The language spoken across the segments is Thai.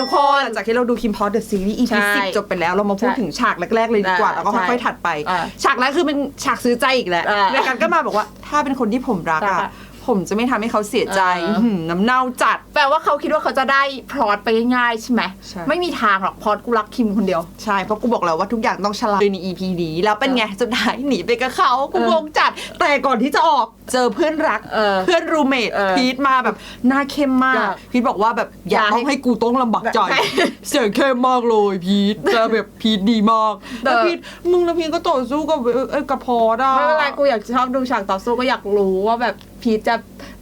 ทุกคนหลังจากที่เราดูคิมพอ t เดอะซีรีส์ EP ใช่สิบจบไปแล้ว เรามาพูดใช่ถึงฉากแรก ๆ เลยดีกว่าได้แล้วก็ค่อย ใช่ๆ ถัดไป อ่าฉากแรกคือเป็นฉากซื้อใจอีกแหละอ่าในการก็มาบอกว่าถ้าเป็นคนที่ผมรักรักอะอะ ผมจะไม่ทำให้เขาเสียใจอ่าหืมน้ำเน่าจัด แปลว่าเขาคิดว่าเขาจะได้พลอตไปง่ายๆใช่ไหมใช่ไม่มีทางหรอกพลอตกูรักคิมคนเดียว ใช่เพราะกูบอกแล้วว่าทุกอย่างต้องฉลาดใน EP นี้แล้วเป็นไงสุดท้ายหนีไปกับเขากูเอองงจัด แต่ก่อนที่จะออกเจอเพื่อนรักเออเพื่อนรูเมทเออพีทมาแบบหน้าเข้มมากอยากพีทบอกว่าแบบอย่าอยากให้ต้องให้กูต้องลำบากใจใช่เสียงเข้มมากเลยพีทแต่แบบพีทดีมากแต่แล้วพีทมึงแล้วพีทก็ต่อสู้กับเอ้ยกับพอดอะไม่เป็นไรกูอยากชอบดูฉากต่อสู้ก็อยากรู้ว่าแบบ พีทจะ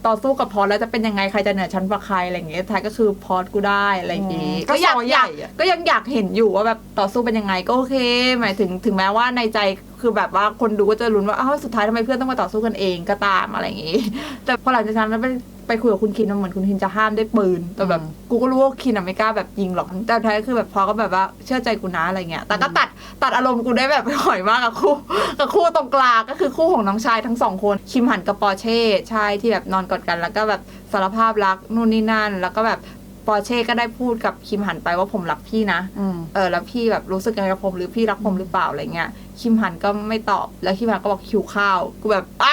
ต่อสู้กับพอสแล้วจะเป็นยังไงใครจะเหนือชั้นกว่าใครอะไรอย่างเงี้ยท้ายก็คือพอสกูได้อะไรอย่างงี้ก็อยากซอยอใหยาญ่กอะก็ยังอยากเห็นอยู่ว่าแบบต่อสู้เป็นยังไงก็โอเค หมายถึงถึงแม้ว่าในใจคือแบบว่าคนดูก็จะลุ้นว่าอ้าวสุดท้ายทำไมเพื่อนต้องมาต่อสู้กันเองก็ตามอะไรอย่างงี้ แต่พอหลังจากนั้นแล้วไป ไปคุยกับคุณคินมันเหมือนคุณคินจะห้ามด้วยปืนแต่แบบกูก็รู้ว่าคินอะไม่กล้าแบบยิงหรอกแต่ท้ายคือแบบพอก็แบบว่าเชื่อใจกูนะอะไรเงี้ยแต่ก็ตัดตัดอารมณ์กูได้แบบหอยมากกับคู่กับคู่ตรงกลางก็คือคู่ของน้องชายทั้งสองคนคิมหันกับปอร์เช่ใช่ที่แบบนอนกอดกัน แล้วก็แบบสารภาพรักนู่นนี่นั่น แล้วก็แบบปอร์เช่ก็ได้พูดกับคิมหันไปว่าผมรักพี่นะอืมเออแล้วพี่แบบรู้สึกยังไงกับผมหรือพี่รักผมหรือเปล่าอะไรเงี้ย คิมหันก็ไม่ตอบ แล้วคิมหันก็บอกหิวข้าว กูแบบอ้ายหัก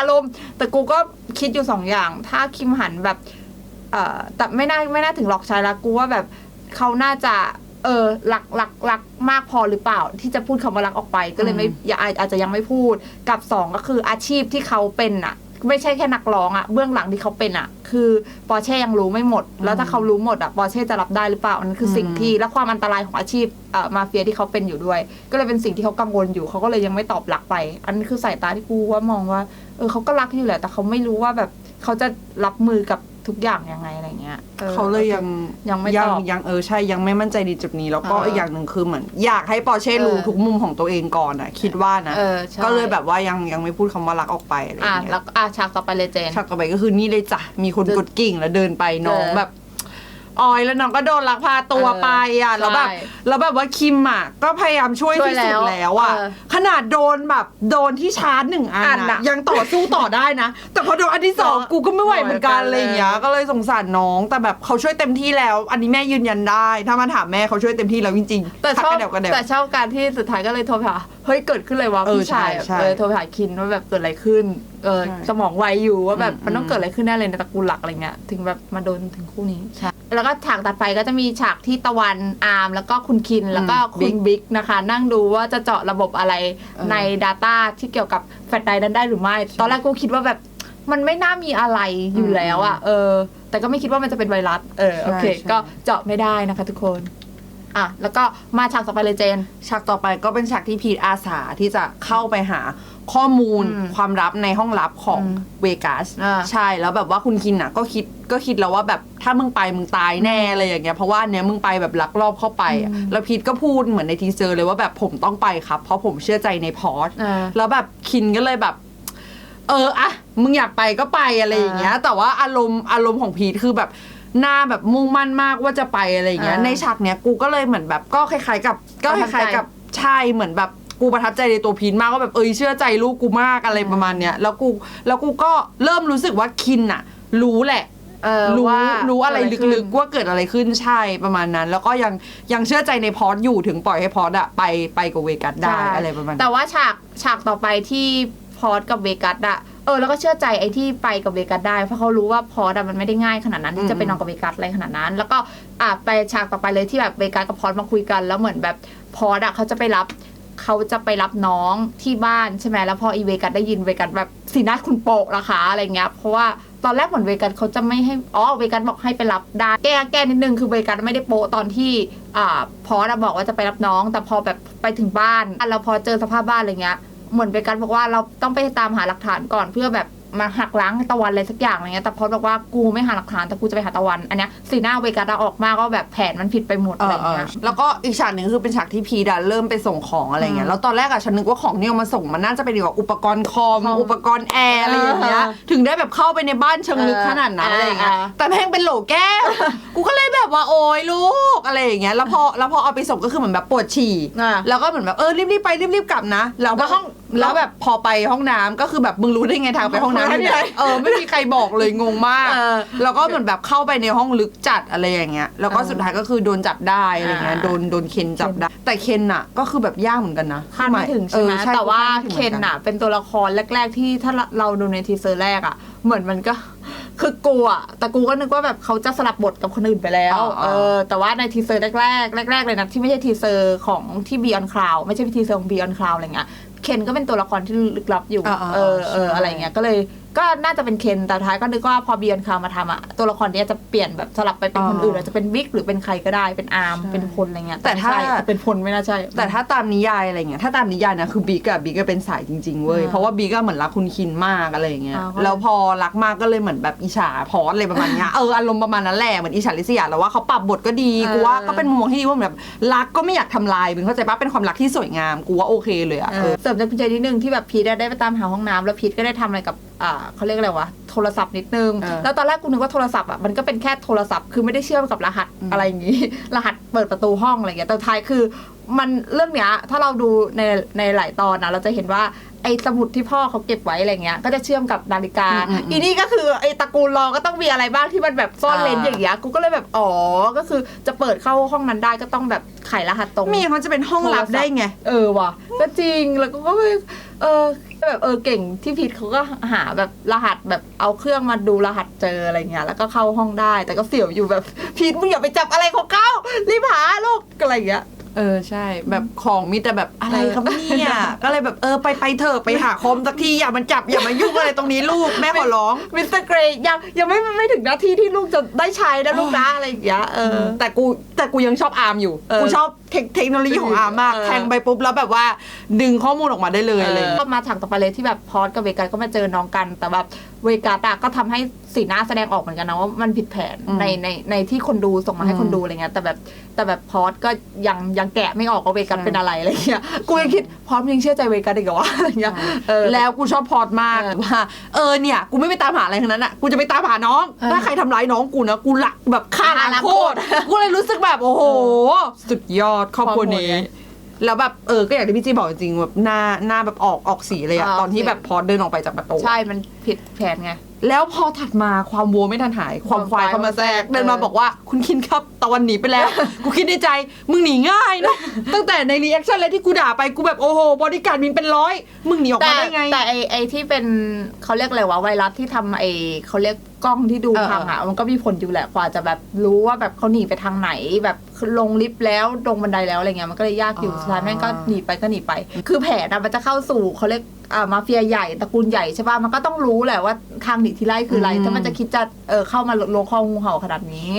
อารมณ์ แต่กูก็คิดอยู่สองอย่าง ถ้าคิมหันแบบ เอ่อแต่ไม่น่าไม่น่าถึงหลอกใช้ละกูว่าแบบเขาน่าจะเออรักรักรักมากพอหรือเปล่า ที่จะพูดคำว่ารักออกไป ก็เลยไม่อาจจะยังไม่พูดกับสองก็คืออาชีพที่เขาเป็นอะ ไม่ใช่แค่นักร้องอะเบื้องหลังที่เขาเป็นอะคือปอร์เช่ยังรู้ไม่หมด แล้วถ้าเขารู้หมดอะปอร์เช่จะรับได้หรือเปล่าอันนั้นคือสิ่งที่และความอันตรายของอาชีพเอ่อมาเฟียที่เขาเป็นอยู่ด้วย ก็เลยเป็นสิ่งที่เขากังวลอยู่เขาก็เลยยังไม่ตอบรักไป อันนี้คือสายตาที่กูว่ามองว่าเออเขาก็รักอยู่แหละ แต่เขาไม่รู้ว่าแบบเขาจะรับมือกับ ทุกอย่างยังไงอะไรเงี้ยออเขาเลยยังยังไม่ยัตอบ ยังเออใช่ยังไม่มั่นใจในจุดนี้ แล้วก็เอออีอีกอย่างหนึ่งคือเหมือนอยากให้ปอร์เช่รู้เออทุกมุมของตัวเองก่อนอะคิดว่านะ เออใช่ ก็เลยแบบว่ายังยังไม่พูดคำว่ารักออกไปอะไรออะย่างเงี้ยแล้วอะฉากต่อไปเลยเจน ฉากต่อไปก็คือนี่เลยจ้ะมีคนเดินกดกิ่งแล้วเดินไปน้องเออ แบบ ออยแล้วน้องก็โดนลักพาตัวเออไปอะแล้วแบบใช่แล้วแบบว่าคิมอะก็พยายามช่วยช่วยที่สุดแล้วแล้วอะเออขนาดโดนแบบโดนที่ชาร์จหนึ่งอันอันนะน่ะยังต่อสู้ต่อได้นะ แต่พอโดนอันที่สองเออกูก็ไม่ไหวเหมือนกันเหมือนกันอะไรอย่างเงี้ยเลยก็เลยสงสารน้องแต่แบบเขาช่วยเต็มที่แล้ว อันนี้แม่ยืนยันได้ ถ้ามาถามแม่เขาช่วยเต็มที่แล้วจริงๆแต่ชอบทักกระเดวกระเดว แต่ชอบการที่สุดท้ายก็เลยโทรไปหาเฮ้ยเกิดขึ้นเลยวะเออพี่ชายใช่ใช่เออโทรไปหาคินว่าแบบเกิดอะไรขึ้นเออใช่สมองไวอยู่ว่าแบบอืมมันต้องเกิดอะไรขึ้นแน่เลยในตระกูลหลักอะไรเงี้ยถึงแบบมาโดนถึงคู่นี้แล้วก็ฉากตัดไปก็จะมีฉากที่ตะวันอาร์มแล้วก็คุณคินแล้วก็คุณบิ๊กนะคะ นั่งดูว่าจะเจาะระบบอะไรเออใน Data ที่เกี่ยวกับแฟลชไดรฟ์นั้นได้หรือไม่ ตอนแรกกูคิดว่าแบบมันไม่น่ามีอะไรอยู่แล้วอะเออ แต่ก็ไม่คิดว่ามันจะเป็นไวรัสเออโอเค ใช่ใช่ ก็เจาะไม่ได้นะคะทุกคน อะแล้วก็มาฉากต่อไปเลยเจน ฉากต่อไปก็เป็นฉากที่พีทอาสาที่จะเข้าไปหาข้อมูลอืมความลับในห้องลับของอืมเวกัสอ่าใช่แล้วแบบว่าคุณคินอะ ก็คิดก็คิดแล้วว่าแบบถ้ามึงไปมึงตายแน่อะไรอย่างเงี้ยเพราะว่าอันเนี้ยมึงไปแบบลักลอบเข้าไปอะอืมแล้วพีทก็พูดเหมือนในทีเซอร์เลยว่าแบบผมต้องไปครับ เพราะผมเชื่อใจในพอร์ตอ่าแล้วแบบคินก็เลยแบบ เอออะมึงอยากไปก็ไปอะไรอย่างเงี้ย แต่ว่าอารมณ์อารมณ์ของพีทคือแบบ หน้าแบบมุ่งมั่นมากว่าจะไปอะไรอย่างเงี้ย อ่า ในฉากเนี้ยกูก็เลยเหมือนแบบก็คล้ายๆกับก็คประทับใจล้ายๆกับใช่เหมือนแบบกูประทับใจในตัวพีทมากว่าแบบเอยเชื่อใจลูกกูมากอะไรประมาณเนี้ยแล้วกูแล้วกูก็เริ่มรู้สึกว่าคินอะรู้แหละ เออรู้ว่ารู้อะไรเดขึ้นลึกๆว่าเกิดอะไรขึ้นใช่ประมาณนั้น แล้วก็ยังยังเชื่อใจในพอร์ตอยู่ถึงปล่อยให้พอร์ตอะไปไปกับเวกัสได้ใช่อะไรประมาณนั้น แต่ว่าฉากฉากต่อไปที่พอร์ตกับเวกัสอะเออแล้วก็เชื่อใจไอ้ที่ไปกับเวกัสได้ เพราะเขารู้ว่าพอร์ตอะมันไม่ได้ง่ายขนาดนั้นที่จะไปนอนกับเวกัสอะไรขนาดนั้น แล้วก็อะไปฉากต่อไปเลยที่แบบเวกัสกับพอร์ตมาคุยกันแล้วเหมือนแบบพอร์ตอะเขาจะไปรับเขาจะไปรับน้องที่บ้านใช่ไหมแล้วพออีเวกัสได้ยินเวกัสแบบสีหน้าคุณโปกนะคะอะไรเงี้ยเพราะว่าตอนแรกเหมือนเวกัสเขาจะไม่ให้อ๋อเวกัสบอกให้ไปรับได้แก้แก้นิดนึงคือเวกัสไม่ได้โปะตอนที่อ่าพอร์ตอะบอกว่าจะไปรับน้อง แต่พอแบบไปถึงบ้านเราพอเจอสภาพบ้านอะไรเงี้ย เหมือนเบกันบอกว่าเราต้องไปตามหาหลักฐานก่อนเพื่อแบบมาหักล้างตะวันอะไรสักอย่างอะไรเงี้ย แต่พอบอกว่ากูไม่หาหลักฐานแต่กูจะไปหาตะวัน อันเนี้ยสีหน้าเวกัสอะออกมาก็แบบแผนมันผิดไปหมดเออะไรอเออเงี้ย แล้วก็อีกฉากหนึ่งคือเป็นฉากที่พีดาเริ่มไปส่งของอะไรเงี้อืยมแล้วตอนแรกอะฉันนึกว่าของที่เอามาส่งมันน่าจะเป็นเกี่ยวกับอุปกรณ์คอมคอม อุปกรณ์แอร์อะไรอย่างเงี้ยเออถึงได้แบบเข้าไปในบ้านเชิงลึกเออขนาดนั้นเอออะไรอย่างเงี้ยเออแต่แม่งเป็นโหลแก้ว กูก็เลยแบบว่าโอ๊ยลูกอะไรอย่างเงี้ย แล้วพอแล้วพอเอาไปส่งก็คือเหมือนแบบปวดฉี่อะแล้วก็เหมือนแบบเออรีบๆไปรีบๆกลับนะ แล้วแล้วห้อง แล้วแบบพอไปห้องน้ำก็คือแบบมึงรู้ได้ไงทางไปห้องน้ำอยู่ไหนเออไม่มีใครบอกเลยงงมากเออแล้วก็เหมือนแบบเข้าไปในห้องลึกจัดอะไรอย่างเงี้ย แล้วก็เออสุดท้ายก็คือโดนจับได้อะไรเงี้ยอ่าโดนโดนเคนจับได้ แต่เคนอะก็คือแบบยากเหมือนกันนะคาดไม่ถึงใช่ไหมเออแต่ว่าคดไม่ถึงเคนหมืกัน่ะเป็นตัวละครแรก ๆ ที่ถ้าเราดูในทีเซอร์แรกอะเหมือนมันก็คือกูอะแต่กูก็นึกว่าแบบเขาจะสลับบทกับคนอื่นไปแล้วอ่าเออแต่ว่าในทีเซอร์แรกๆแรก ๆ เลยนะที่ไม่ใช่ทีเซอร์ของที่บีออนคลาวไม่ใช่ทีเซอร์ของบีออนคลาวอะไรเงี้ย เคนก็เป็นตัวละครที่ลึกลับอยู่อ่าๆเออเออใช่อะไรเงี้ยก็เลย ก็น่าจะเป็นเคนแต่ท้ายก็นึกว่าพอบีออนคลาวมาทำอะตัวละครเนี้ยจะเปลี่ยนแบบสลับไปเป็นคนอื่นอาจจะเป็นบิ๊กหรือเป็นใครก็ได้เป็นอาร์มเป็นพลอะไรเงี้ยแต่ถ้าไม่ใช่เป็นพลไม่น่าใช่ แต่ถ้าตามนิยายอะไรเงี้ยถ้าตามนิยายนะคือบิ๊กอะบิ๊กก็เป็นสายจริงๆเว้ยอ่าเพราะว่าบิ๊กก็เหมือนรักคุณคินมากอะไรอย่างเงี้ยอ่าก็แล้วพอรักมากก็เลยเหมือนแบบอิจฉาพอสอะไรประมาณเนี้ยเอออารมณ์ประมาณนั้นแหละเหมือนอิจฉาลิษยาแล้วว่าเขาปรับบทก็ดีเออกูว่าก็เป็นมุมมองที่ดีว่าแบบรักก็ไม่อยากทำลายมึงเข้าใจปะเป็นความรักที่สวยงามกูว่าโอเคเลยอะเอเอออเสริมจากคุณใจนิดนึงที่แบบพีทได้ไปตามหาห้องน้ำแล้วพีทก็ได้ทำอะไรกับอ่า เขาเรียกอะไรวะโทรศัพท์นิดนึง เออแล้วตอนแรกกูนึกว่าโทรศัพท์อะมันก็เป็นแค่โทรศัพท์คือไม่ได้เชื่อมกับรหัสอืม อะไรอย่างงี้ รหัสเปิดประตูห้องอะไรอย่างเงี้ยแต่ท้ายคือ มันเรื่องเนี้ยถ้าเราดูในในหลายตอนนะเราจะเห็นว่าไอ้สมุดที่พ่อเขาเก็บไว้อะไรเงี้ย ก็จะเชื่อมกับนาฬิกา อีนี่ก็คือไอ้ตระกูลรอก็ต้องมีอะไรบ้างที่มันแบบซ่อนเลนอย่างเงี้ย กูก็เลยแบบอ๋อ ก็คือจะเปิดเข้าห้องนั้นได้ก็ต้องแบบไขรหัสตรงไมีเขาจะเป็นห้องลับได้ไง เออว่ะ ก็จริง แล้วก็ก็ไม่เออแบบเออเก่งที่พีทเขาก็หาแบบรหัสแบบเอาเครื่องมาดูรหัสเจออะไรเงี้ย แล้วก็เข้าห้องได้ แต่ก็เสียวอยู่แบบพีทมึงอย่าไปจับอะไรของเขารีบหาลูกอะไรอย่างเงี้ย เออใช่ แบบของมีแต่แบบอะไรเออครับเนี่ยก็เลยแบบเออไปไปเถอะไปหาคอมสักทีอย่ามันจับอย่ามายุ่งอะไรตรงนี้ลูกแม่ขอร้องมิสเตอร์เกรย์ยังยังไม่ไม่ถึงหน้าที่ที่ลูกจะได้ใช้นะลูกนะอะไรอย่างเงี้ยเออแต่กูแต่กูยังชอบอาร์มอยู่เออกูชอบเทคเทคโนโลยีของอาร์มมากเออแทงไปปุ๊บแล้วแบบว่าดึงข้อมูลออกมาได้เลยอะไรอย่างก็เงี้ยมาฉากต่อไปเลยที่แบบพอสกับเวกัสก็มาเจอน้องกันแต่แบบ เวกัสอะก็ทำให้สีหน้าแสดงออกเหมือนกันนะว่ามันผิดแผนอืมในในในที่คนดูส่งมาให้อืมคนดูอะไรเงี้ยแต่แบบแต่แบบพอสก็ยังยังแกะไม่ออกว่าเวกัสใช่เป็นอะไรอะไรเงี้ยกูยังคิดพอสยังเชื่อใจเวกัสอีกเหรอวะอะไรเงี้ยเออแล้วกูชอบพอดมากเออว่าเออเนี่ยกูไม่ไปตามหาอะไรทั้งนั้นอะกูจะไปตามหาน้องเออถ้าใครทำร้ายน้องกูนะกูหลักแบบฆ่าฆ่าล้างล้างโคโคตตรรกูเลยรู้สึกแบบโอ้โห สุดยอดครอบครัวนี้ ครอบครัวไงแล้วแบบเออก็อย่างที่พี่จีบอกจริงๆแบบหน้าหน้าแบบออกออกสีเลยอะอ่าตอนที่โอเค แบบพอเดินออกไปจากประตูใช่มันผิดแผนไง แล้วพอถัดมาความวัวไม่ทันหาย ความควายเข้ามาแทรกเออเดินมาบอกว่าคุณคินครับตะวันหนีไปแล้ว กูคิดในใจมึงหนีง่ายเนอะตั้งแต่ในรีแอคชั่นเลยที่กูด่าไปกูแบบโอ้โหบริการดมินเป็นร้อยมึงหนีออกแต่มาได้ไง แต่ไอไอที่เป็นเขาเรียกอะไรวะไวรัสที่ทำไอเขาเรียก กล้องที่ดูเออพังอะมันก็มีผลอยู่แหละกว่าจะแบบรู้ว่าแบบเขาหนีไปทางไหน แบบลงลิฟต์แล้วลงบันไดแล้วอะไรเงี้ยมันก็เลยยากอยู่อ่าสุดท้ายแม่งก็หนีไปก็หนีไป คือแผนอะมันจะเข้าสู่เขาเรียกอ่ามาเฟียใหญ่ตระกูลใหญ่ใช่ป่ะมันก็ต้องรู้แหละว่าทางหนีที่ไล่คืออะไรอืม ถ้ามันจะคิดจะเออเข้ามาลงคองูเห่าขนาดนี้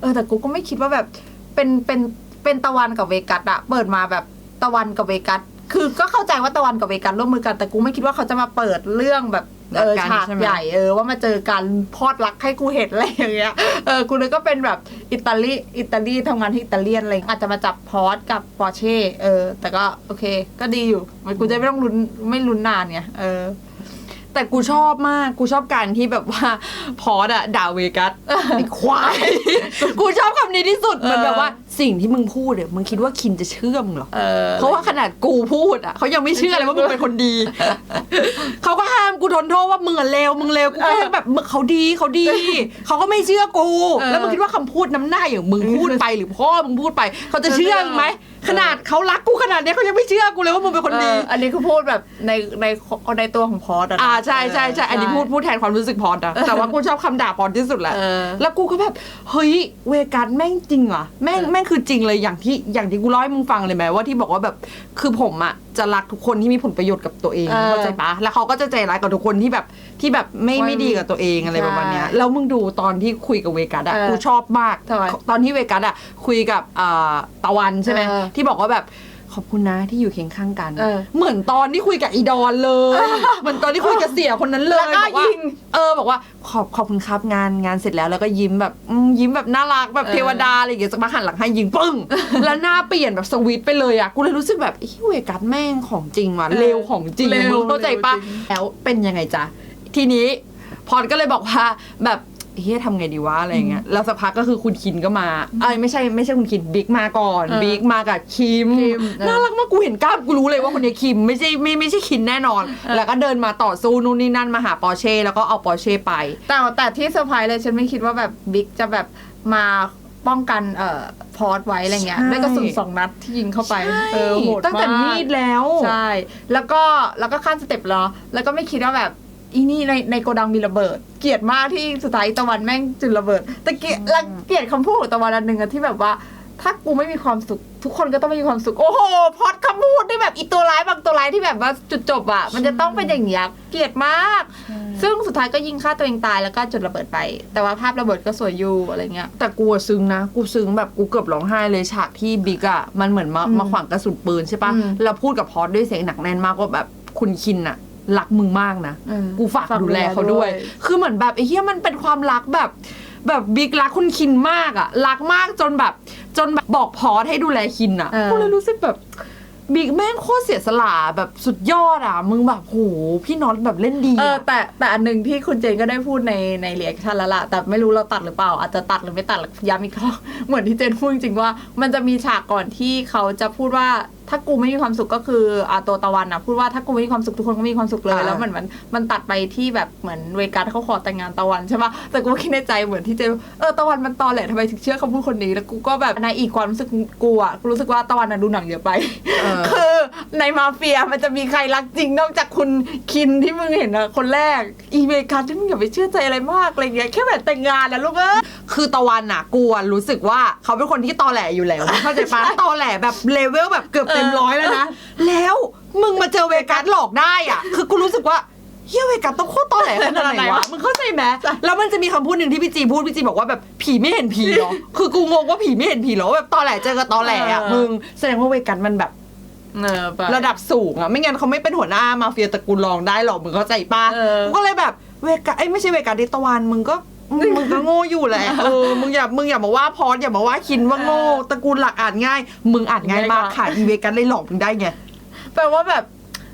เออแต่กูก็ไม่คิดว่าแบบเป็นเป็นเป็นตะวันกับเวกัสอะเปิดมาแบบตะวันกับเวกัสคือก็เข้าใจว่าตะวันกับเวกัสร่วมมือกันแต่กูไม่คิดว่าเขาจะมาเปิดเรื่องแบบ เออรักกันฉากใช่ไหมใหญ่เออว่ามาเจอกันพอดรักให้กูเห็นอะไรอย่างเงี้ยเออกูเลยก็เป็นแบบอิตาลีอิตาลีทำงานที่อิตาเลียนอะไรอาจจะมาจับพอสกับปอร์เช่เออ แต่ก็โอเค ก็ดีอยู่มันกูจะไม่ต้องลุ้นไม่ลุ้นนานเนี่ยเออแต่กูชอบมาก กูชอบการที่แบบว่าพอดอะด่าเวกัสไอ้ควาย กูชอบคำนี้ที่สุดเออมันแบบว่า สิ่งที่มึงพูดเนี่ยมึงคิดว่าคินจะเชื่อมึงเหรอเออเพราะว่าขนาดกูพูดอะเขายังไม่เชื่อเลยว่ามึงเป็นคนดีเขาก็ห้ามกูทนโทษว่ามึงอะเลวมึงเลวกูก็ยังแบบมึงเขาดีเขาดีเขาก็ไม่เชื่อกูเออแล้วมึงคิดว่าคำพูดน้ำหน้าอย่างมึงพูดไปหรือพ่อมึงพูดไป เขาจะเชื่อมึงไหมเออขนาดเขารักกูขนาดเนี้ยเขายังไม่เชื่อกูเลยว่ามึงเป็นคนดีเอออันนี้คือพูดแบบในในในตัวของพอสอะนะอ่าใช่ใช่ใช่อันนี้พูดพูดแทนความรู้สึกพอดอะแต่ว่ากูชอบคำด่าพอดที่สุดแหละเออแล้วกูก็แบบเฮ้ยเวกัสแม่งจริงเหรอแม่งเออแม่งคือจริงเลยอย่างที่อย่างที่กูเล่าให้มึงฟังเลยไหมว่าที่บอกว่าแบบคือผมอะจะรักทุกคนที่มีผลประโยชน์กับตัวเองเออเข้าใจปะแล้วเขาก็จะใจร้ายกับทุกคนที่แบบที่แบบไม่ว่าไม่ดีกับตัวเองอะไรใช่ประมาณเนี้ยแล้วมึงดูตอนที่คุยกับเวกัสอะเออกูชอบมากทำไมตอนที่เวกัสอะคุยกับอ่าตะวันใช่ไหมเออ ที่บอกว่าแบบข อบคุณนะที่อยู่เคียงข้างกันเออเหมือนตอนที่คุยกับอีดอนเลย เหมือนตอนที่คุยกับเสียคนนั้นเลยแล้วก็บอกว่ายิง เออบอกว่าขอบขอบคุณครับงานงานเสร็จแล้วแล้วก็ยิ้มแบบอืมยิ้มแบบน่ารักแบบเออเทวดาอะไรอย่างเงี้ยสักพักหันหลังให้ยิงปึ้ง แล้วหน้าเปลี่ยนแบบสวิตช์ไปเลยอะกูเลยรู้สึกแบบเฮ้ยเวกัสแม่งของจริงว่ะเออเร็วของจริงเร็วมึงเข้าใจปะเร็วจริง แล้วเป็นยังไงจ๊ะทีนี้พรก็เลยบอกว่าแบบ เฮียทำไงดีวะอะไรเงี้ยแล้วสักพักก็คือคุณคินก็มาเอ้ยไม่ใช่ไม่ใช่คุณคินบิ๊กมาก่อนเออบิ๊กมากับคิมคิมเออน่ารักมากกูเห็นกล้ามกูรู้เลยว่าคนนี้คิมไม่ใช่ไม่ไม่ใช่คินแน่นอน แล้วก็เดินมาต่อสู้นู่นนี่นั่นมาหาปอร์เช่แล้วก็เอาปอร์เช่ไป แต่แต่ที่เซอร์ไพรส์เลยฉันไม่คิดว่าแบบบิ๊กจะแบบมาป้องกันเอ่อพอร์ตไว้อะไรเงี้ยใช่ด้วยกระสุนสองนัดที่ยิงเข้าไปเออโหดตั้งแต่ากมีดแล้วใช่แล้วก็แล้วก็ขั้นสเต็ปแล้วแล้วก็ไม่คิดว่าแบบ อีนี่ในในโกดังมีระเบิด เกลียดมากที่สุดท้ายตะวันแม่งจุดระเบิด แต่เกลียดแล้วเกลียดคำพูดของตะวันอันหนึ่งอะที่แบบว่า ถ้ากูไม่มีความสุข ทุกคนก็ต้องไม่มีความสุข โอ้โหพอดคำพูดที่แบบอีตัวร้ายบางตัวร้ายที่แบบว่าจุดจบอะมันจะต้องเป็นอย่างเงี้ยเกลียดมาก ซึ่งสุดท้ายก็ยิงฆ่าตัวเองตายแล้วก็จุดระเบิดไป แต่ว่าภาพระเบิดก็สวยอยู่อะไรเงี้ย แต่กูอะซึ้งนะ กูซึ้งแบบกูเกือบร้องไห้เลยฉากที่บิ๊กอะมันเหมือนมาอืมมาขวางกระสุนปืนใช่ปะอืมแล้วพูดกับพอดด้วยเสียงหนักแน่นมากว่าแบบคุณคินอะ รักมึงมากนะ เออกูฝากดูแลเขาด้วย คือเหมือนแบบไอ้เหี้ยมันเป็นความรักแบบ แบบบิ๊กรักคุณคินมากอะรักมากจนแบบ จนแบบบอกพอดให้ดูแลคินอะเออ กูเลยรู้สึกแบบบิ๊กแม่งโคตรเสียสละแบบสุดยอดอะมึงแบบโหพี่น็อตแบบเล่นดีเอออะแต่แต่อันหนึ่งที่คุณเจนก็ได้พูดในในเรียกชันแล้วล่ะ แต่ไม่รู้เราตัดหรือเปล่า อาจจะตัดหรือไม่ตัดย้ำอีกครั้ง เหมือนที่เจนพูดจริงๆว่า มันจะมีฉากก่อนที่เขาจะพูดว่า ถ้ากูไม่มีความสุขก็คืออาตัวตะวันนะพูดว่าถ้ากูไม่มีความสุขทุกคนก็ไม่มีความสุขเลยอ่าแล้วมันมันมันตัดไปที่แบบเหมือนเวกัสเขาขอแต่งงานตะวันใช่ปะแต่กูคิดในใจเหมือนที่เจนเออตะวันมันตอแหละทำไมถึงเชื่อคำพูดคนนี้แล้วกูก็แบบในอีกความรู้สึกกูอะกูรู้สึกว่าตะวันน่ะดูหนังเยอะไปเออคือในมาเฟียมันจะมีใครรักจริงนอกจากคุณคินที่มึงเห็นอะคนแรกอีเมกัสที่มึงอย่าไปเชื่อใจอะไรมากอะไรเงี้ยแค่แบบแต่งงานนะลูกเอ้ยคือตะวันน่ะกูอะรู้สึกว่าเขาเป็นคนที่ตอแหลอยู่แล้วเข้าใจปะตอแหลแบบเลเวลแบบเกือบเต็มร้อยแล้วนะ แล้วมึงมาเจอเวกัสหลอกได้อะ คือกูรู้สึกว่าเฮียเวกัสต้องโคตรตอแหลขนาดไหนวะมึงเข้าใจไหมแล้วมันจะมีคำพูดหนึ่งที่พี่จีพูดพี่จีบอกว่าแบบผีไม่เห็นผีเหรอคือกูงงว่าผีไม่เห็นผีเหรอแบบตอแหลเจอกับตอแหลอะมึงแสดงว่าเวกัสมันแบบเออไประดับสูงอะไม่งั้นเขาไม่เป็นหัวหน้ามาเฟียตระกูลรองได้หรอกมึงเข้าใจปะเออกูก็เลยแบบเวกาไอ้ยไม่ใช่เวกาดิตะวันมึงก็ มึงมึงก็โง่อยู่แหละเออมึงอย่ามึงอย่ามาว่าพอสอย่ามาว่าคินว่าโง่ตระกูลหลักอ่านง่าย มึงอ่านง่ายมากค่ะอีเวกันเลยหลอกมึงได้ไงแปลว่าแบบ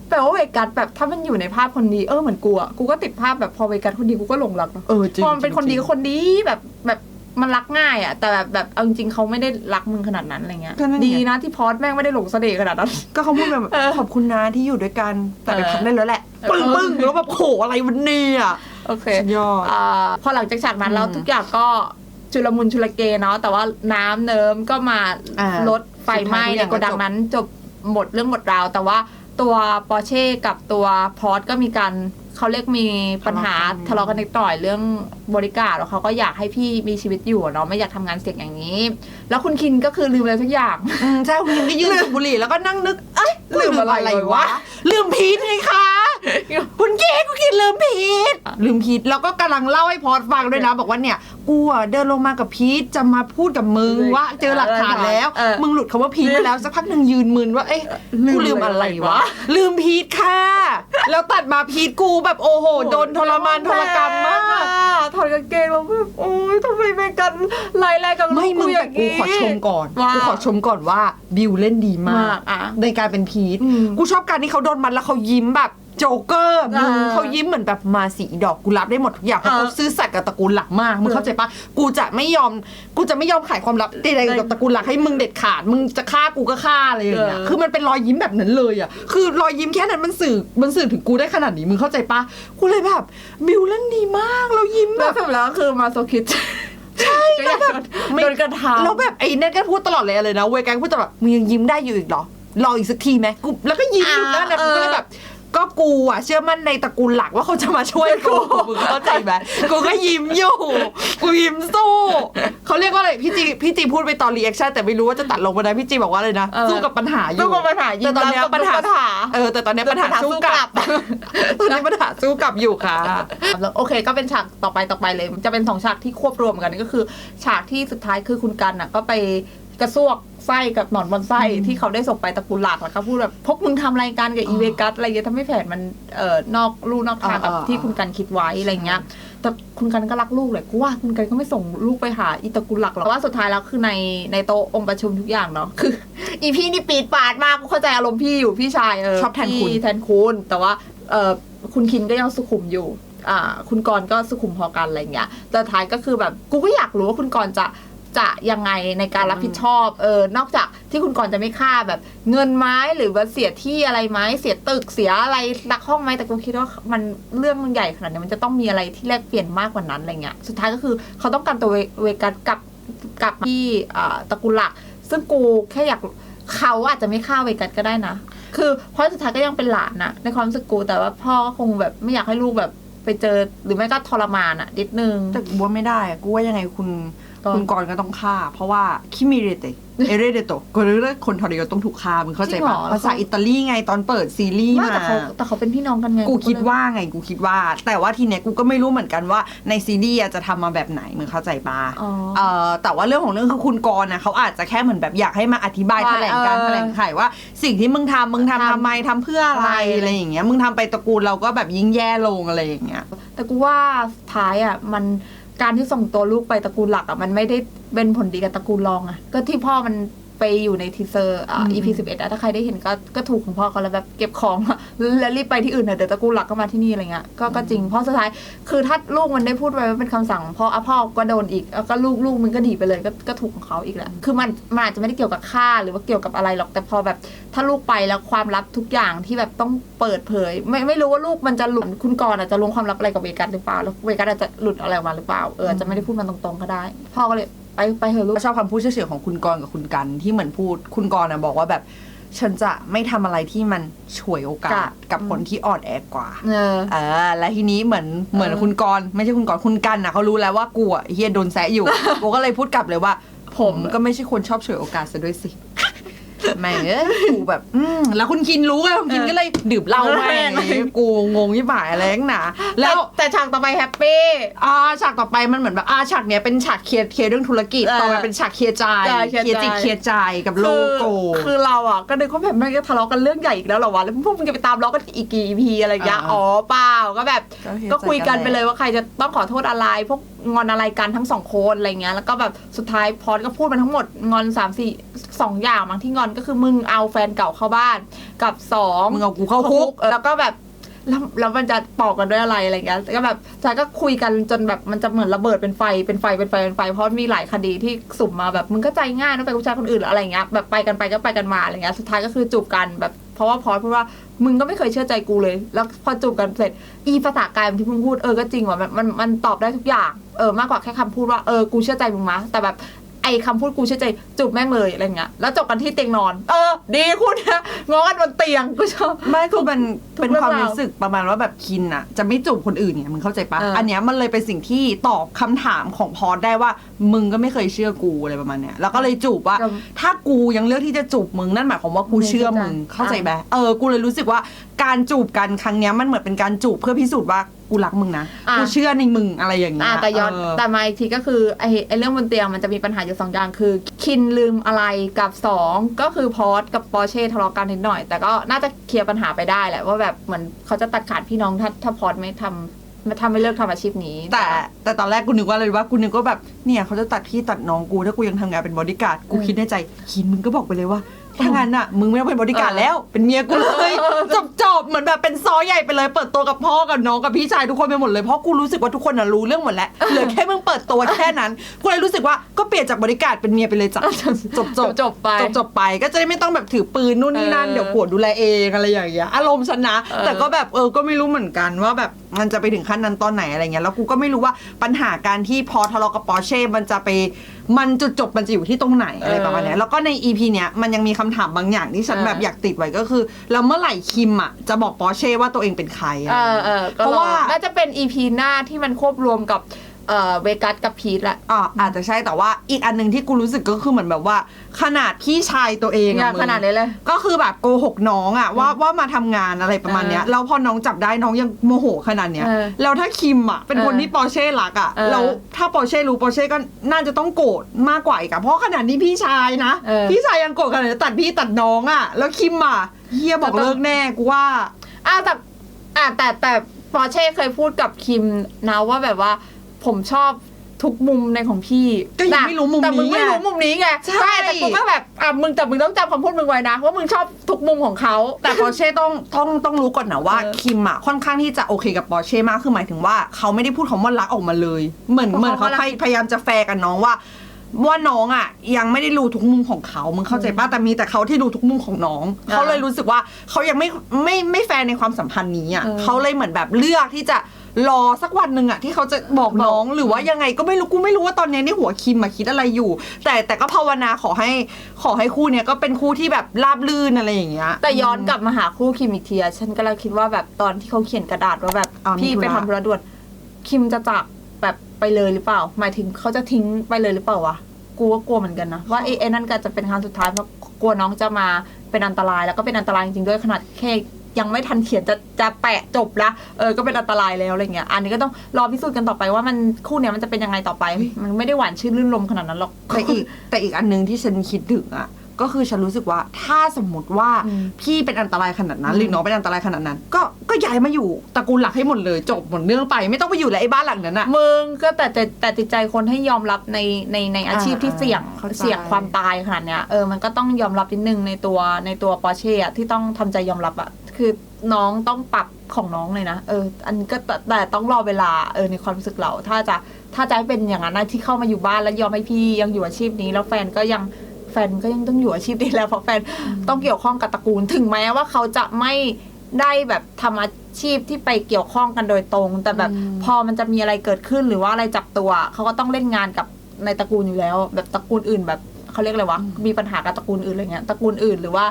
แปลว่าเวกัสแบบถ้ามันอยู่ในภาพคนดีเออเหมือนกูอะกูก็ติดภาพแบบพอเวกัสคนดีกูก็หลงรักเนอะเออจริงพอมันเป็นคนดีจริก็งคนดีแบบแบบมันรักง่ายอะแต่แบบแบบเอาจริงๆเขาไม่ได้รักมึงขนาดนั้นอะไรเงี้ยก็นั่นไง ดีนะที่พอสแม่งไม่ได้หลงเสน่ห์ขนาดนั้น ก็เขาพูดแบบเออขอบคุณนะที่อยู่ด้วยกันแต่ไปเออพักได้แล้วแหละเออปึ้งปึ้งแล้วแบบโหอะไรวันนี้อะ โอเคสุดยอดอ่าพอหลังจากฉากนั้นแล้วอืมทุกอย่างก็จุลมุนชุลเกเนาะแต่ว่าน้ำเนิมก็มาอ่าลดไฟไหม้สุดท้ายทุกอในย่างโกดังก็จบนั้นจบหมดเรื่องหมดราว แต่ว่าตัวปอร์เช่กับตัวพอร์ตก็มีการเขาเรียกมีปัญหาทะเลาะกันนิดหน่อยเรื่องบริการแล้วเขาก็อยากให้พี่มีชีวิตอยู่อะเนาะไม่อยากทำงานเสี่ยงอย่างนี้ แล้วคุณคินก็คือลืมอะไรทุกอย่างอืมใช่คุณยังได้ยืนสูบบุหรี่แล้วก็นั่งนึกเอ้ยลืมอะไรวะลืมพีทไงคะคุณเก๋กูคิดลืมพีทลืมพีทแล้วก็กำลังเล่าให้พอดฟังด้วยนะ บอกว่าเนี่ยกูอะเดินลงมากับพีทจะมาพูดกับมึงว่าเจอหลักฐานแล้วเออมึงหลุดคำว่าพีทไปแล้วสักพักหนึ่งยืนมึนว่าเอ๊ะลืมกูลืมอะไรอะไรวะวะ ลืมพีทค่ะ แล้วตัดมาพีทกูแบบโอ้โห โดนทรมานทรกรรมมากถอดกางเกงมาแบบโอ๊ยทำไมเป็นกันไล่แรกกับลูไม่กมึกูงอแต่ย่างกูนี้ ขอชมก่อนว่ากูขอชมก่อนว่าบิวเล่นดีมามากกอะในการเป็นพีทอืม กูชอบการที่เขาโดนมันแล้วเขายิ้มแบบ โจ๊กเกอร์มึงเออเขายิ้มเหมือนแบบมาสีดอกกูรับได้หมดทุกอย่างเพราะเออเขาซื้อสัตย์กับตระกูลหลักมากมึงเข้าใจปะกูจะไม่ยอมกูจะไม่ยอมขายความลับใดๆกับตระกูลหลักให้มึงเด็ดขาด มึงจะฆ่ากูก็ฆ่าอะไรอย่างเงี้ยเออคือมันเป็นรอยยิ้มแบบนั้นเลยอะคือรอยยิ้มแค่นั้นมันสื่อมันสื่อถึงกูได้ขนาดนี้มึงเข้าใจปะกูเลยแบบบิวเล่นดีมากเรายิ้มแบแล้วบสรุปแล้วคือมาโซคิดใช่ก็อยากโดนไม่โดนกระทำแล้วแบบไอ้เน็ตก็พูดตลอดเลยเลยนะเวยแกงพูดตลอดมึงยังยิ้มได้อยู่อีกเหรอรออีกสักทีไหมกูแล้วก็ยิ้มอยู่นั่นนะอ่ากูก็เลยแบบ ก็กูอะเชื่อมั่นในตระกูลหลักว่าเขาจะมาช่วยกูมึงเข้าใจไหมกูก็ยิ้มอยู่กูยิ้มสู้เขาเรียกว่าอะไรพี่จีพี่จีพูดไปตอนรีแอคชั่นแต่ไม่รู้ว่าจะตัดลงไปได้พี่จีบอกว่าเลยนะเออสู้กับปัญหาอยู่สู้กับปัญหายิ้แต่มตอนเนี้ยรับกับปัญหาปัญหาเออแต่ตอนเนี้ยปัญหาปัญหาสู้สู้กกลัลับบตอนนี้ปัญหาสู้กลับอยู่ค่ะแล้วโอเค ก็เป็นฉากต่อไปต่อไปเลย จะเป็นสองฉากที่ควบรวมกันก็คือ ฉากที่สุดท้ายคือคุณกันอะก็ไป กระซวกไส้กับหนอนบอนไส้ที่เขาได้ส่งไปตระกูลหลักแล้วก็พูดแบบพวกมึงทำรายการกับอีเวกัสอะไรเงี้ยทำให้แผนมันเอ่อนอกลู่นอกทางกับอ่าที่คุณกันคิดไว้อะไรเงี้ยแต่คุณกันก็รักลูกเลยกูว่าคุณกันก็ไม่ส่งลูกไปหาอีตระกูลหลักหรอกแต่ว่าสุดท้ายแล้วคือในในโต๊ะองค์ประชุมทุกอย่างเนาะคือ อีพี่นี่ปีดปาดมากกูเข้าใจอารมณ์พี่อยู่พี่ชายเออชอบแทนคุณพี่แทนคุณแต่ว่าเออคุณคินก็ยังสุขุมอยู่อ่าคุณกรณ์ก็สุขุมพอกันอะไรเงี้ยแต่ท้ายก็คือแบบกูก็อยากรู้ว่าคุณกรณ์จะ จะยังไงในการรับผิดชอบเออนอกจากที่คุณกรณ์จะไม่ฆ่าแบบเงินไม้หรือว่าเสียที่อะไรไหมเสียตึกเสียอะไรรักห้องไหมแต่กูคิดว่ามันเรื่องมันใหญ่ขนาดนี้มันจะต้องมีอะไรที่แลกเปลี่ยนมากกว่านั้นอะไรเงี้ยสุดท้ายก็คือเขาต้องการตัวเวเวกัสกลับกลับที่อ่าตระกูลหลัก ซึ่งกูแค่อยากเขาอาจจะไม่ฆ่าเวกัสก็ได้นะ คือเพราะสุดท้ายก็ยังเป็นหลานนะในความรู้สึกกูแต่ว่าพ่อก็คงแบบไม่อยากให้ลูกแบบไปเจอหรือไม่ก็ทรมานอะนิดนึงแต่กูว่าไม่ได้อะกูว่ายังไงคุณ ก็คุณกรณ์ก็ต้องฆ่า เพราะว่าคิมิเรเตเอเรเดโตก็เรื่องคนทรยศต้องถูกฆ่ามึงเข้าใจจริงเหรปะอภาษาอิตาลีไงตอนเปิดซีรีส์ไม่มาแต่เขาแต่เขาเป็นพี่น้องกันไงกูคิดเลยว่าไงกูคิดว่า แต่ว่าทีเนี้ยกูก็ไม่รู้เหมือนกันว่าในซีรีส์อะจะทำมาแบบไหนมึงเข้าใจปะอ๋อเอ่อแต่ว่าเรื่องของเรื่องคือคุณกรณ์นะเขาอาจจะแค่เหมือนแบบอยากให้มาอธิบายว่าแถลงการเออแถลงไขว่า สิ่งที่มึงทำมึงทำทำทำไมทำเพื่ออะไรใช่อะไรอย่างเงี้ยมึงทำไปตระกูลเราก็แบบยิ่งแย่ลงอะไรอย่างเงี้ยแต่กูว่าท้ายอะมัน การที่ส่งตัวลูกไปตระกูลหลักอะมันไม่ได้เป็นผลดีกับตระกูลรองอะ ก็ที่พ่อมัน ไปอยู่ในทีเซอร์อ่าอืม EP สิบเอ็ดอะถ้าใครได้เห็นก็ก็ถูกของพ่อเขาแล้วแบบเก็บของอะแล้วรีบไปที่อื่นเถอะเดี๋ยวตระกูลหลักก็มาที่นี่อะไรเงี้ยก็ก็จริงเพราะสุดท้ายคือถ้าลูกมันได้พูดไว้ว่าเป็นคำสั่งของพ่ออะพ่อก็โดนอีกแล้วก็ลูกลูกมันก็ดีไปเลยก็ก็ถูกของเขาอีกแหละคือมันมันอาจจะไม่ได้เกี่ยวกับค่าหรือว่าเกี่ยวกับอะไรหรอกแต่พอแบบถ้าลูกไปแล้วความลับทุกอย่างที่แบบต้องเปิดเผย ไม่ไม่รู้ว่าลูกมันจะหลุดคุณกรณ์อาจจะลวงความลับอะไรกับเวกัสหรือเปล่าแล้วเวกัสอาจจะหลุดอะไรออกมาหรือเปล่าเอออาจจะไม่ได้พูดมันตรงๆก็ได้ พ่อก็เลย ไปไปเถอะลูกชอบคำพูดเฉยๆของคุณกรณ์กับคุณกันที่เหมือนพูดคุณกรณ์นะบอกว่าแบบ ฉันจะไม่ทำอะไรที่มันฉวยโอกาสกะกับคนที่อ่อนแอกว่าเออ เออและทีนี้เหมือนเหมือนเออคุณกรณ์ไม่ใช่คุณกรณ์คุณกันนะเขารู้แล้วว่ากูอะเฮียโดนแซะอยู่ กูก็เลยพูดกลับเลยว่า ผมก็ไม่ใช่คนชอบฉวยโอกาสซะด้วยสิ แหม่เอ้ยกูแบบอืมแล้วคุณคินรู้ไงคุณคินก็เลยดื่มเหล้าแม่งเออกูงงยี่บ่ายอะไรนักหนาแล้วแต่แต่ฉากต่อไปแฮปปี้อ่าฉากต่อไปมันเหมือนแบบอ่าฉากเนี้ยเป็นฉากเคลียร์เคลียร์เรื่องธุรกิจเออต่อมาเป็นฉากเคลียร์ใจใช่เคลียร์เคลียร์จิตใจเคลียร์ใจกับโลโก้คือคือเราอะก็นึกว่าแบบมันจะทะเลาะกันเรื่องใหญ่อีกแล้วเหรอวะแล้วพวกมึงจะไปตามล้อกันอีกกี่ EP อะไรอย่างเงี้ยอ่าอ๋อเปล่าก็แบบ ก็เคลียร์ก็คุยกันใจกันไปเลยว่าใครจะต้องขอโทษอะไร พวกงอนอะไรกันทั้งสองคนอะไรเงี้ยแล้วก็แบบสุดท้ายพอดก็พูดมาทั้งหมดงอนสามสี่สองอย่างบางที่งอนก็คือมึงเอาแฟนเก่าเข้าบ้าน กับสองมึงเอากูเข้าคุกเออแล้วก็แบบแล้วแล้วมันจะปอกกันด้วยอะไรอะไรเงี้ยก็แบบสุดท้ายก็คุยกันจนแบบมันจะเหมือนระเบิดเป็นไฟเป็นไฟเป็นไฟเป็นไฟเพราะมีหลายคดีที่สุ่มมาแบบมึงก็ใจง่ายนะไปกับผู้ชายคนอื่นหรืออะไรเงี้ยแบบไปกันไปก็ไปกันมาอะไรเงี้ยสุดท้ายก็คือจูบกันแบบเพราะว่าพอดพูดว่ามึงก็ไม่เคยเชื่อใจกูเลย แล้วพอจูบกันเสร็จ อีภาษากายที่มึงพูดเออก็จริงว่ะมันมันมันตอบได้ทุกอย่างเออมากกว่าแค่คำพูดว่าเออกูเชื่อใจมึงมะแต่แบบ ไอ้คำพูดกูเชื่อใจจูบแม่งเลยอะไรเงี้ยแล้วจบกันที่เตียงนอน เออ ดีคุณนะง้อกันบนเตียงกูชอบ ไม่คือมันทุกเป็นเรื่องความราวรู้สึกประมาณว่าแบบคินอะจะไม่จูบคนอื่นเนี่ยมึงเข้าใจปะเอออั อันเนี้ยมันเลยเป็นสิ่งที่ตอบคำถามของพอดได้ว่า มึงก็ไม่เคยเชื่อกูอะไรประมาณเนี้ยแล้วก็เลยจูบว่าก็ถ้ากูยังเลือกที่จะจูบมึงนั่นหมายความว่ากูเชื่อมึงไม่เข้าใจเข้าใจไหมเออกูเลยรู้สึกว่าการจูบกันครั้งเนี้ยมันเหมือนเป็นการจูบเพื่อพิสูจน์ว่ากูรักมึงนะอะกูเชื่อในมึงอะไรอย่างเงี้อ่ายแต่ย้อนเแต่มาอีกทีก็คือไอ้ไอ้เรื่องบนเตียงมันจะมีปัญหาอยู่สองอย่างคือ คินลืมอะไรกับสองก็คือพอสกับปอร์เช่ทะเลาะกันนิดหน่อย แต่ก็น่าจะเคลียร์ปัญหาไปได้แหละว่าแบบเหมือนเขาจะตัดขาดพี่น้องถ้าถ้าพอสไม่ทำไม่ทำไม่เลิกทำอาชีพนี้ แต่แต่ตอนแรกกูนึกว่าเลยว่ากูนึกว่าแบบเนี่ยเขาจะตัดพี่ตัดน้องกูถ้ากูยังทำงานเป็นบอดี้การ์ดกูอืมคิดในใจคินมึงก็บอกไปเลยว่า ถ้างั้นอะมึงไม่ต้องเป็นบอดี้การ์ดแล้ว เป็นเมียกูเลยจบจบเหมือนแบบเป็นซอใหญ่ไปเลย เปิดตัวกับพ่อกับน้องกับพี่ชายทุกคนไปหมดเลยเพราะกูรู้สึกว่าทุกคนน่ะรู้เรื่องหมดแล้วเหลือแค่มึงเปิดตัวแค่นั้นกูเลยรู้สึกว่าก็เปลี่ยนจากบริการดเป็นเมียไปเลยจ้ะจบจบจบไปจบจบไปก็จะได้ไม่ต้องแบบถือปืนนู่นนี่นั่นเออเดี๋ยวผัวดูแลเองอะไรอย่างเงี้ยอารมณ์ฉันนะเออแต่ก็แบบเออก็ไม่รู้เหมือนกันว่าแบบ มันจะไปถึงขั้นนั้นตอนไหนอะไรเงี้ยแล้วกูก็ไม่รู้ว่าปัญหาการที่พอทะเลาะกับปอร์เช่มันจะไปมันจุดจบมันจะอยู่ที่ตรงไหนอะไรประมาณเนี้ยแล้วก็ในอีพีเนี้ยมันยังมีคำถามบางอย่างที่ฉันเออแบบอยากติดไว้ก็คือแล้วเมื่อไหร่คิมอะจะบอกปอร์เช่ว่าตัวเองเป็นใครอะเออเออก็เพราะว่าน่าจะเป็นอีพีหน้าที่มันควบรวมกับ เอ่อเวกัสกับพีทแหละอ่าอาจจะใช่แต่ว่าอีกอันหนึ่งที่กูรู้สึกก็คือเหมือนแบบว่า ขนาดพี่ชายตัวเองเนี่ยอะมึงขนาดนี้เลย ก็คือแบบโกหกน้องอะว่าว่ามาทำงานอะไรประมาณเนี้ยเออแล้วพอน้องจับได้น้องยังโมโหขนาดเนี้ยเออแล้วถ้าคิมอะเป็นคนเออที่ปอร์เช่รักอะเออแล้วถ้าปอร์เช่รู้ปอร์เช่ก็น่าจะต้องโกรธมากกว่าอีกอะเพราะขนาดนี้พี่ชายนะเออ พี่ชายยังโกรธขนาดนี้ตัดพี่ตัดน้องอะแล้วคิมอะเฮียบอกก็ต้องเลิกแน่กูว่า อะแต่อะแต่แต่ปอร์เช่เคยพูดกับคิมนะว่าแบบว่า ผมชอบทุกมุมในของพี่ก็ยังไม่รู้มุมแต่มึงนี้ไม่ไงรู้มุมนี้ไงใช่ แต่กูก็แบบอะมึงแต่มึงต้องจำคำพูดมึงไว้นะว่ามึงชอบทุกมุมของเขา แต่ปอร์เช่ต้องต้องต้องรู้ก่อนนะว่าเออคิมอะค่อนข้างที่จะโอเคกับปอร์เช่มากคือหมายถึงว่าเขาไม่ได้พูดคำว่ารักออกมาเลย เหมือนเพราะเหมือนเขาเขาก็รัก พยพยายามจะแฟร์กับน้องว่า ว่าน้องอะ ยังไม่ได้รู้ทุกมุมของเขามึงเข้าใจป่ะแต่มีแต่เขาที่รู้ทุกมุมของน้อง เขาเลยรู้สึกว่าเขายังไม่ไม่ไม่แฟร์ในความสัมพันธ์นี้อะเออ เขาเลยเหมือนแบบเลือกที่จะ รอสักวันหนึ่งอะที่เขาจะบอกน้องหรือว่ายังไงก็ไม่รู้กูไม่รู้ว่าตอนเนี้ยในหัวคิมมาคิดอะไรอยู่ แต่แต่ก็ภาวนาขอให้ขอให้คู่เนี้ยก็เป็นคู่ที่แบบราบลื่นอะไรอย่างเงี้ย แต่ย้อนกลับมาหาคู่คิมอีกทีอะฉันก็เลยคิดว่าแบบตอนที่เขาเขียนกระดาษว่าแบบอ่ามีพี่ธุระ ไปทำธุระด่วนคิมจะจากแบบไปเลยหรือเปล่า หมายถึงเขาจะทิ้งไปเลยหรือเปล่าวะกูก็กลัวเหมือนกันนะว่าไอ้ไอ้นั่นก็จะเป็นครั้งสุดท้ายเพราะกลัวน้องจะมาเป็นอันตรายแล้วก็เป็นอันตรายจริงๆด้วยขนาดแค่ ยังไม่ทันเขียนจะจะแปะจบละเออก็เป็นอันตรายแล้วอะไรเงี้ยอันนี้ก็ต้องรอพิสูจน์กันต่อไปว่ามันคู่เนี้ยมันจะเป็นยังไงต่อไป มันไม่ได้หวานชื่นลื่นลมขนาดนั้นหรอกแต่อีกแต่อีกอันหนึงที่ฉันคิดถึงอะก็คือฉันรู้สึกว่าถ้าสมมติว่าอืมพี่เป็นอันตรายขนาดนั้นอืมหรือน้องเป็นอันตรายขนาดนั้น ก็ก็ย้ายมาอยู่ตระกูลหลักให้หมดเลย จบหมดเรื่องไป ไม่ต้องไปอยู่แล้วไอ้บ้านหลังนั้นอะมึงก็แต่แต่แต่จิตใจคนให้ยอมรับในในในอาชีพที่เสี่ยงเข้าใจเสี่ยงความตายขนาดเนี้ยเออมันก็ต้องยอมรับนิดนึงในตัวในตัวปอร์เช่อะที่ต้องทำใจยอมรับอะ คือน้องต้องปรับของน้องเลยนะเออ อันนี้ก็แต่แต่ต้องรอเวลาเออในความรู้สึกเรา ถ้าจะถ้าจะให้เป็นอย่างนั้นนะที่เข้ามาอยู่บ้านแล้วยอมให้พี่ยังอยู่อาชีพนี้ แล้วแฟนก็ยังแฟนก็ยังต้องอยู่อาชีพนี้แล้วเพราะแฟนต้องเกี่ยวข้องกับตระกูลถึงแม้ว่าเขาจะไม่ได้แบบทำอาชีพที่ไปเกี่ยวข้องกันโดยตรง แต่แบบอืมพอมันจะมีอะไรเกิดขึ้นหรือว่าอะไรจับตัว เขาก็ต้องเล่นงานกับในตระกูลอยู่แล้ว แบบตระกูลอื่นแบบเขาเรียกอะไรวะมีปัญหากับตระกูลอื่นอะไรเงี้ยตระกูลอื่นหรือว่า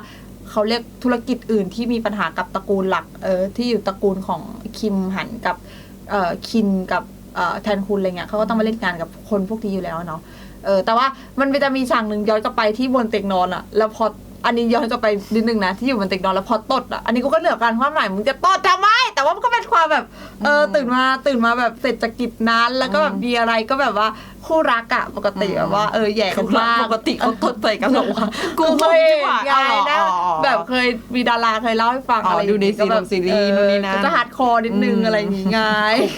เขาเรียกธุรกิจอื่นที่มีปัญหากับตระกูลหลักเออที่อยู่ตระกูลของคิมหันกับเอ่อคินกับเอ่อแทนคุณอะไรเงี้ยเขาก็ต้องมาเล่นงานกับคนพวกนี้อยู่แล้วเนาะเออแต่ว่ามันจะมีฉากหนึ่งย้อนกลับไปที่บนเตียงนอนอะแล้วพออันนี้ย้อนกลับไปนิดนึงนะที่อยู่บนเตียงนอนแล้วพอตดอะอันนี้กูก็เหนือการความหมายมึงจะตดทำไม แต่ว่ามันก็เป็นความแบบเออตื่นมาตื่นมาแบบเสร็จจากกิจนั้น แล้วก็แบบมีอะไรก็แบบว่าคู่รักอะปกติแบบว่าเออแย่กันมากปกติเขาตดใส่กันเหรอวะกูกูเคยดีกว่าไงอ๋อนะอ๋ออ๋อแบบเคยมีดาราเคยเล่าให้ฟังอ๋ออะไรดูในซีรีส์ก็แบบซีรีส์นู่นนี่นั่นก็จะฮาร์ดคอร์นิดนึงอะไรอย่างงี้ไง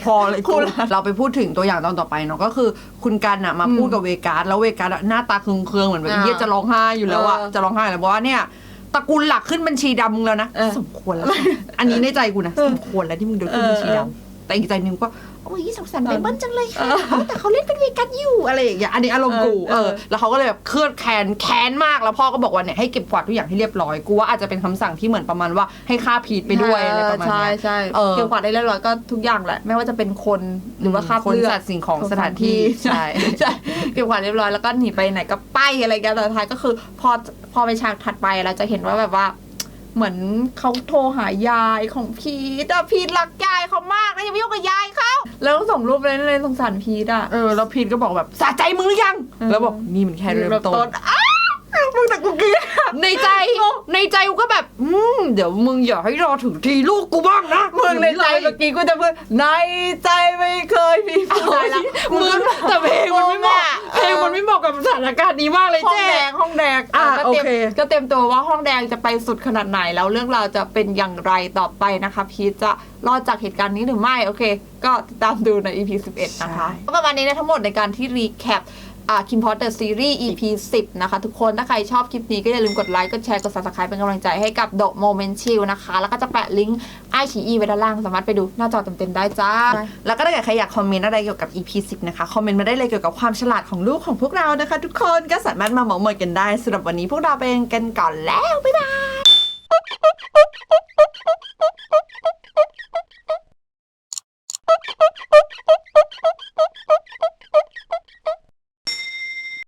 พอเลยคุณเราไปพูดถึงตัวอย่างตอนต่อไปเนาะก็คือคุณกันอะมาพูดกับเวกัสแล้วเวกัสอะหน้าตาเคืองๆเหมือนแบบอ่าเยี่ยจะร้องไห้อยู่แล้วอะเออจะร้องไห้แล้วบอกว่าเนี่ย ตระกูลหลักขึ้นบัญชีดำมึงแล้วนะเออ สมควรแล้ว อันนี้ในใจกูนะเออสมควรแล้วที่มึงโดนขึ้นบัญชีเออดำแต่อีกใจหนึงก็โอ้ยสงสารเอไบอเบิ้ลจังเลยค่ะเออเอาแต่เขาเล่นเป็นเวกัสอยู่อะไรอย่างเงี้ยอันนี้อารมณ์กูเออเออเออ แล้วเขาก็เลยแบบเครียดแค้นแค้นมากแล้วพ่อก็บอกว่าเนี่ยให้เก็บกวาดทุกอย่างให้เรียบร้อยกูว่าอาจจะเป็นคำสั่งที่เหมือนประมาณว่าให้ฆ่าพีทไปด้วยอะไรประมาณใช่เนี้ย ใช่เออ เกี่ยวกับได้เรียบร้อยก็ทุกอย่างแหละ ไม่ว่าจะเป็นคนหรือว่าคราบคนเลือดสัตว์สิ่งของสถานที่ใช่ ใช่เก็บขวัญเรียบร้อยแล้วก็หนีไปไหนก็ไปอะไรกันแต่ท้ายก็คือ พอ พอไปฉากถัดไปเราจะเห็นว่าแบบว่า เหมือนเขาโทรหายายของพีทอะพีทรักยายเขามากแล้วอย่าไปยุ่งกับยายเขาแล้วก็ส่งรูปเลยเลยสงสารพีทอะเออแล้วพีทก็บอกแบบสะใจมึงหรือยังเออแล้วบอกนี่มันแค่เริ่มต้นอ้าว มึงแต่กูเกลียดในใจ ในใจกูก็แบบ อืม เดี๋ยวมึงอย่าให้รอถึงทีลูกกูบ้างนะมึงในใจเมื่อกี้กูจะพูดในใจไม่เคยมีผู้ใดละมึงแต่เพลงมันไม่เหมาะเออเพลงมันไม่เหมาะกับสถานการณ์นี้มากเลยห้องเจ๊ แดงห้องแดงอะก็เตรียมโอเค ก็เตรียมตัวว่าห้องแดงจะไปสุดขนาดไหนแล้วเรื่องราวจะเป็นอย่างไรต่อไปนะคะ พีทจะรอดจากเหตุการณ์นี้หรือไม่ โอเค ก็ติดตามดูใน EP 11 นะคะก็ประมาณนี้นะทั้งหมดในการที่รีแคป คิมพอตเตอร์ซีรีส์ EP 10 นะคะ ทุกคนถ้าใครชอบคลิปนี้ก็อย่าลืมกดไลค์ กดแชร์ กด subscribe เป็นกำลังใจให้กับโดโมเมนเชียวนะคะ แล้วก็จะแปะลิงก์ไอชีอีไว้ด้านล่างสามารถไปดูหน้าจอเต็มๆได้จ้า แล้วก็ถ้าเกิดใครอยากคอมเมนต์อะไรเกี่ยวกับ EP 10 นะคะ คอมเมนต์มาได้เลยเกี่ยวกับความฉลาดของลูกของพวกเรานะคะ ทุกคนก็สามารถมาหมอท์มอยกันได้สำหรับวันนี้พวกเราไปกันก่อนแล้วบ๊ายบาย